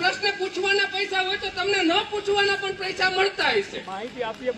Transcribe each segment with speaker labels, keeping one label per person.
Speaker 1: પ્રશ્ન પૂછવાના પૈસા હોય તો તમને ન પૂછવાના પણ પૈસા મળતા હશે.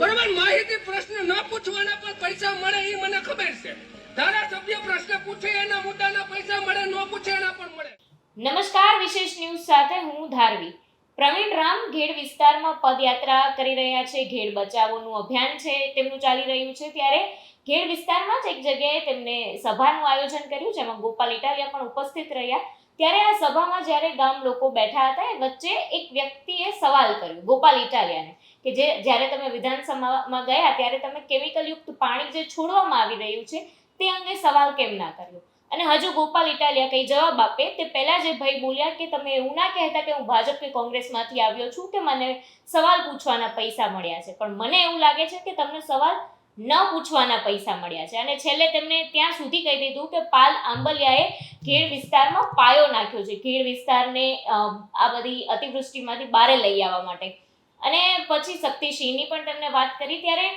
Speaker 1: બરોબર માહિતી પ્રશ્ન ન પૂછવાના પણ પૈસા મળે એ મને ખબર છે. ધારાસભ્ય પ્રશ્ન પૂછે એના મુદ્દાના પૈસા મળે ન પૂછે એના પણ મળે.
Speaker 2: નમસ્કાર વિશેષ ન્યૂઝ સાથે હું ધારવી. પ્રવીણ રામ ઘેડ વિસ્તારમાં પદયાત્રા કરી રહ્યા છે. ઘેડ બચાવોનું અભિયાન છે તેમનું ચાલી રહ્યું છે. ત્યારે ઘેડ વિસ્તારમાં જ એક જગ્યાએ તેમને સભાનું આયોજન કર્યું જેમાં ગોપાલ ઇટાલિયા પણ ઉપસ્થિત રહ્યા. ત્યારે આ સભામાં જ્યારે ગામ લોકો બેઠા હતા, એ વચ્ચે એક વ્યક્તિએ સવાલ કર્યો, ગોપાલ ઇટાલિયાને, કે જે જ્યારે તમે વિધાનસભામાં ગયા ત્યારે તમે કેમિકલયુક્ત પાણી જે છોડવામાં આવી રહ્યું છે, તે અંગે સવાલ કેમ ના કર્યો? અને હજુ ગોપાલ ઇટાલિયા કંઈ જવાબ આપે તે પહેલા જે ભાઈ બોલ્યા કે તમે એવું ના કહેતા કે હું ભાજપ કે કોંગ્રેસમાંથી આવ્યો છું કે મને સવાલ પૂછવાના પૈસા મળ્યા છે, પણ મને એવું લાગે છે કે તમને સવાલ ન પૂછવાના પૈસા મળ્યા છે. અને છેલ્લે તેમને ત્યાં સુધી કહી દીધું કે પાલ આંબલિયાએ ઘેડ વિસ્તારમાં પાયો નાખ્યો છે. ઘેડ વિસ્તારને આ બધી અતિવૃષ્ટિમાંથી બારે લઈ આવવા માટે. અને પછી શક્તિસિંહની પણ તેમને વાત કરી ત્યારે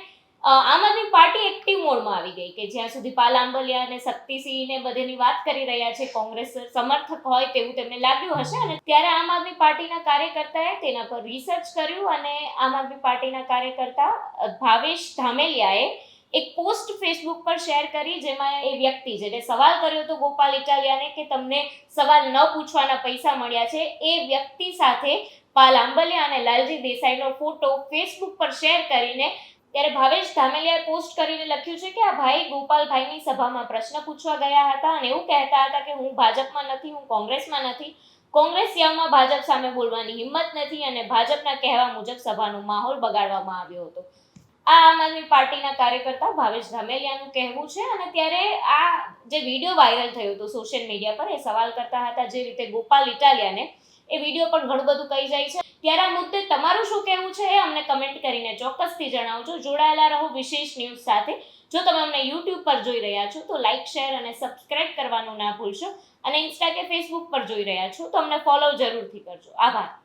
Speaker 2: આમ આદમી પાર્ટી એક્ટિવ મોડમાં આવી ગઈ કે જ્યાં સુધી પાલ આંબલિયા અને શક્તિસિંહ ને બધેની વાત કરી રહ્યા છે, કોંગ્રેસ સમર્થક હોય તેવું તેમને લાગ્યું હશે અને ત્યારે આમ આદમી પાર્ટીના કાર્યકર્તાએ તેના પર રિસર્ચ કર્યું અને આમ આદમી પાર્ટીના કાર્યકર્તા ભાવેશ ધામેલિયાએ એક પોસ્ટ ફેસબુક પર શેર કરી જેમાં એ વ્યક્તિ જેને સવાલ કર્યો હતો ગોપાલ ઇટાલિયાને કે તમને સવાલ ન પૂછવાના પૈસા મળ્યા છે. એ વ્યક્તિ સાથે પાલ આંબલિયા અને લાલજી દેસાઈનો ફોટો ફેસબુક પર શેર કરીને ત્યારે ભાવેશ ધામેલિયાએ પોસ્ટ કરીને લખ્યું છે કે આ ભાઈ ગોપાલભાઈની સભામાં પ્રશ્ન પૂછવા ગયા હતા અને એવું કહેતા હતા કે હું ભાજપમાં નથી, હું કોંગ્રેસમાં નથી. કોંગ્રેસિયામાં ભાજપ સામે બોલવાની હિંમત નથી અને ભાજપના કહેવા મુજબ સભાનો માહોલ બગાડવામાં આવ્યો હતો. આ આમ આદમી પાર્ટીના કાર્યકર્તા ભાવેશ ધામેલિયાનું કહેવું છે અને ત્યારે આ જે વીડિયો વાયરલ થયો હતો સોશિયલ મીડિયા પર એ સવાલ કરતા હતા જે રીતે ગોપાલ ઇટાલિયાને એ વીડિયો પણ ઘણું બધું કહી જાય છે. ત્યારે આ મુદ્દે તમારું શું કહેવું છે એ અમને કમેન્ટ કરીને ચોક્કસથી જણાવજો. જોડાયેલા રહો વિશેષ ન્યૂઝ સાથે. જો તમે અમને યુટ્યુબ પર જોઈ રહ્યા છો, તો લાઇક શેર અને સબસ્ક્રાઇબ કરવાનું ના ભૂલશો. અને ઇન્સ્ટા કે ફેસબુક પર જોઈ રહ્યા છો, તો અમને ફોલો જરૂરથી કરજો. આભાર.